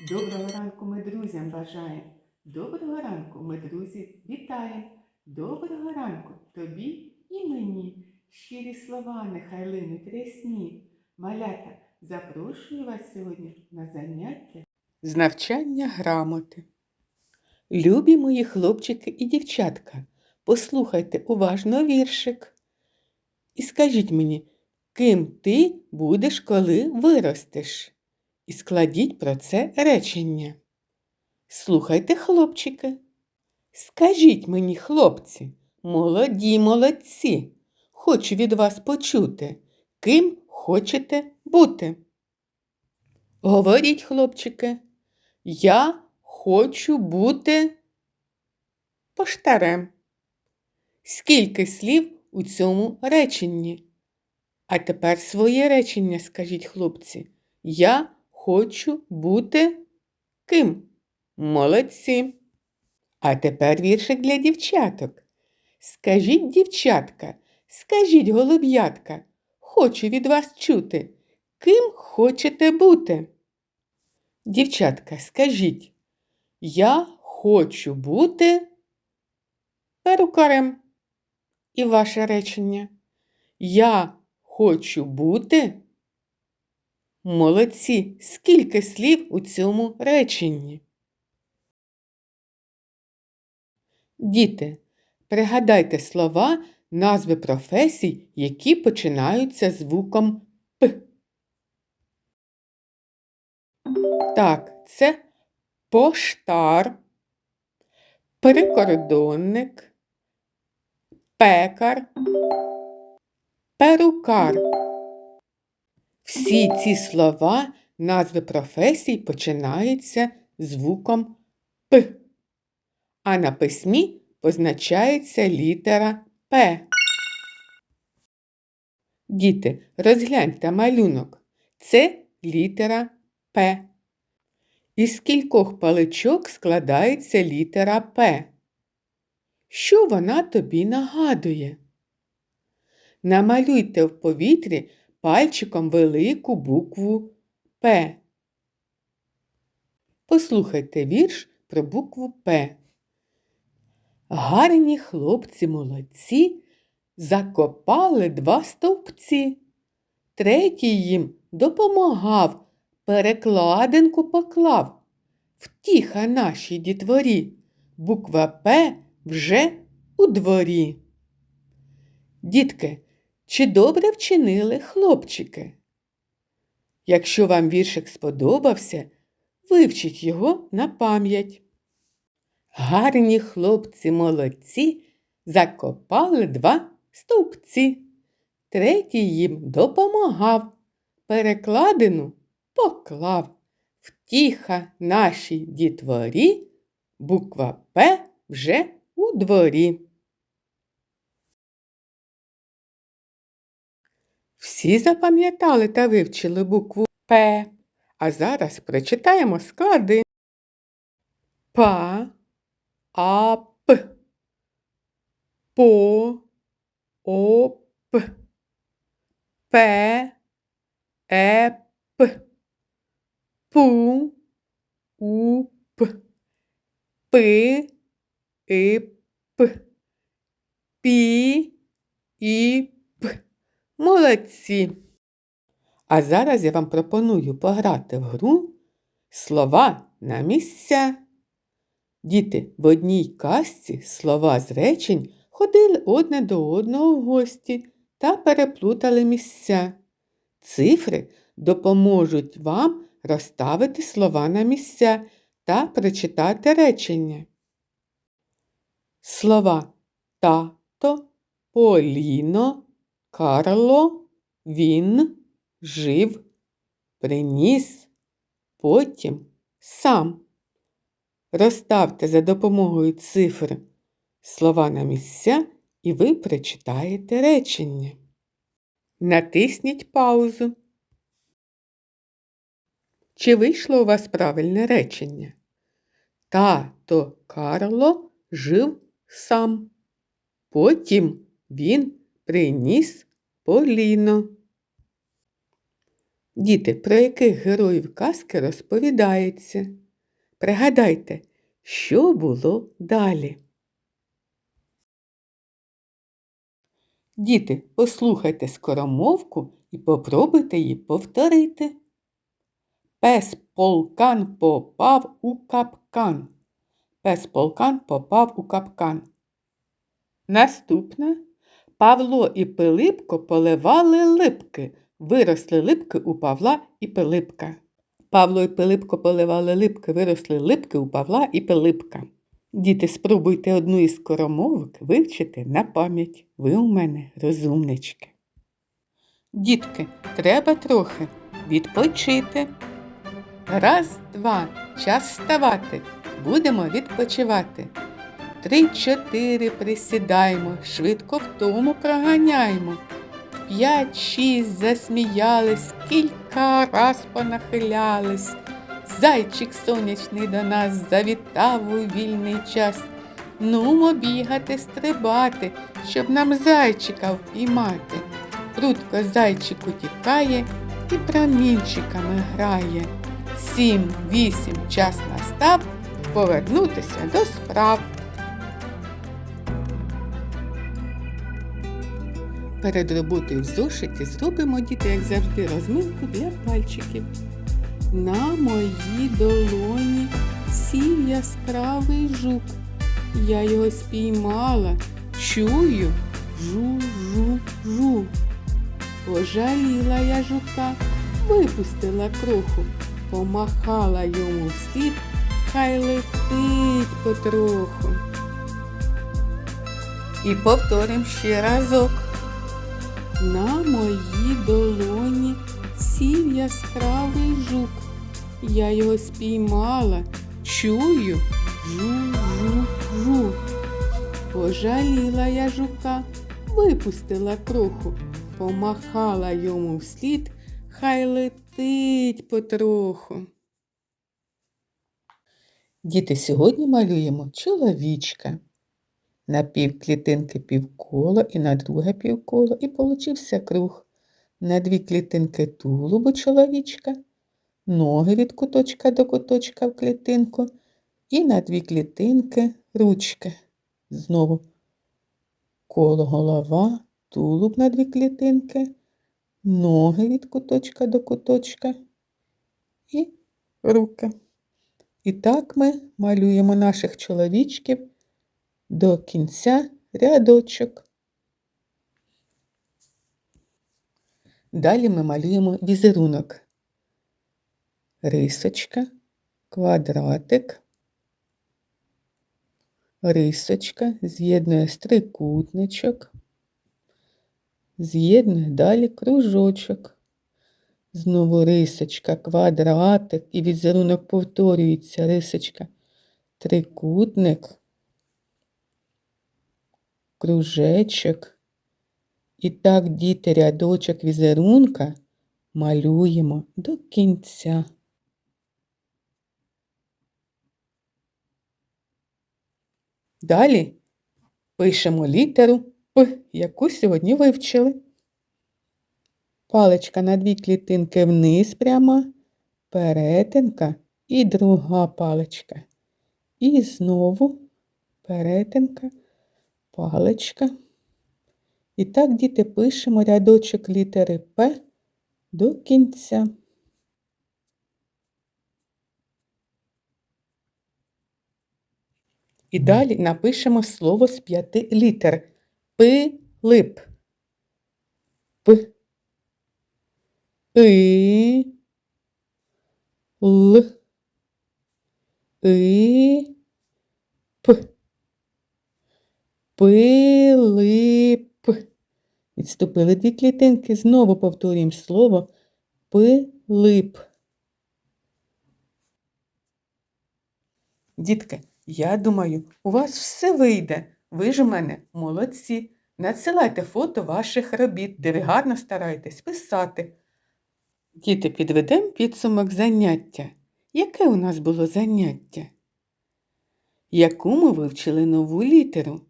Доброго ранку ми друзям бажаємо. Доброго ранку ми, друзі, вітаємо. Доброго ранку тобі і мені. Щирі слова нехай линуть рясні. Малята, запрошую вас сьогодні на заняття з навчання грамоти. Любі мої хлопчики і дівчатка, послухайте уважно віршик. І скажіть мені, ким ти будеш, коли виростеш? І складіть про це речення. Слухайте, хлопчики. Скажіть мені, хлопці, молоді молодці, хочу від вас почути, ким хочете бути. Говоріть, хлопчики, я хочу бути поштарем. Скільки слів у цьому реченні? А тепер своє речення скажіть, хлопці. Я хочу бути ким? Молодці. А тепер віршик для дівчаток. Скажіть, дівчатка, скажіть, голуб'ятка, хочу від вас чути, ким хочете бути? Дівчатка, скажіть, я хочу бути перукарем. І ваше речення. Я хочу бути. Молодці, скільки слів у цьому реченні. Діти, пригадайте слова, назви професій, які починаються звуком П. Так, це поштар, прикордонник, пекар, перукар. Всі ці слова, назви професій починаються звуком П, а на письмі позначається літера П. Діти, розгляньте малюнок. Це літера П. Із кількох паличок складається літера П. Що вона тобі нагадує? Намалюйте в повітрі пальчиком велику букву П. Послухайте вірш про букву П. Гарні хлопці молодці закопали два стовпці. Третій їм допомагав, перекладинку поклав. Втіха нашій дітворі, буква П вже у дворі. Дітки, чи добре вчинили хлопчики? Якщо вам віршик сподобався, вивчіть його на пам'ять. Гарні хлопці молодці закопали два стовпці. Третій їм допомагав, перекладину поклав. Втіха нашій дітворі, буква П вже у дворі. Всі запам'ятали та вивчили букву П. А зараз прочитаємо склади. Па, а. По, о, п. П, е, п. Пу, у, п. Пи. Пі, і. Молодці! А зараз я вам пропоную пограти в гру слова на місця. Діти в одній казці слова з речень ходили одне до одного в гості та переплутали місця. Цифри допоможуть вам розставити слова на місця та прочитати речення. Слова тато, Поліно, Карло, він, жив, приніс, потім сам. Розставте за допомогою цифр слова на місця і ви прочитаєте речення. Натисніть паузу. Чи вийшло у вас правильне речення? Тато Карло жив сам. Потім він приніс Поліно. Діти, про яких героїв казки розповідається? Пригадайте, що було далі. Діти, послухайте скоромовку і попробуйте її повторити. Пес полкан попав у капкан. Пес полкан попав у капкан. Наступне. Павло і Пилипко поливали липки. Виросли липки у Павла і Пилипка. Павло і Пилипко поливали липки, виросли липки у Павла і Пилипка. Діти, спробуйте одну із скоромовок вивчити на пам'ять. Ви у мене розумнички. Дітки, треба трохи відпочити. Раз, два, час вставати. Будемо відпочивати. Три-чотири присідаємо, швидко втому проганяємо. П'ять, шість засміялись, кілька раз понахилялись. Зайчик сонячний до нас завітав у вільний час. Нумо бігати, стрибати, щоб нам зайчика впіймати. Прудко зайчик утікає і промінчиками грає. Сім, вісім час настав повернутися до справ. Перед роботою в зошиті зробимо діти, як завжди, розминку для пальчиків. На моїй долоні сів яскравий жук. Я його спіймала, чую жу-жу-жу. Пожаліла я жука, випустила кроху, помахала йому вслід, хай летить потроху. І повторим ще разок. На моїй долоні сів яскравий жук. Я його спіймала, чую жу-жу-жу. Пожаліла я жука, випустила кроху, помахала йому вслід, хай летить потроху. Діти, сьогодні малюємо чоловічка. На півклітинки півколо і на друге півколо, і получився круг. На дві клітинки тулубу чоловічка, ноги від куточка до куточка в клітинку, і на дві клітинки ручки. Знову коло голова, тулуб на дві клітинки, ноги від куточка до куточка і руки. І так ми малюємо наших чоловічків до кінця рядочок. Далі ми малюємо візерунок. Рисочка, квадратик, рисочка, з'єднує з трикутничок, з'єднує далі кружочок. Знову рисочка, квадратик і візерунок повторюється, рисочка, трикутник, кружечок. І так, діти, рядочок візерунка малюємо до кінця. Далі пишемо літеру П, яку сьогодні вивчили. Паличка на дві клітинки вниз прямо, перетинка і друга паличка. І знову перетинка, паличка. І так, діти, пишемо рядочок літери П до кінця. І далі напишемо слово з п'яти літер. Пилип. П. И. Л. И. П. Пилип. Відступили дві клітинки. Знову повторюємо слово пилип. Дітки, я думаю, у вас все вийде. Ви ж у мене молодці. Надсилайте фото ваших робіт, де ви гарно стараєтесь писати. Діти, підведемо підсумок заняття. Яке у нас було заняття? Яку ми вивчили нову літеру?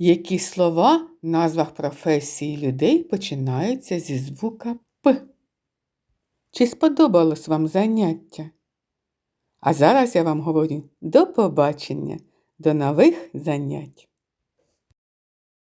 Які слова в назвах професії людей починаються зі звука П? Чи сподобалось вам заняття? А зараз я вам говорю до побачення, до нових занять.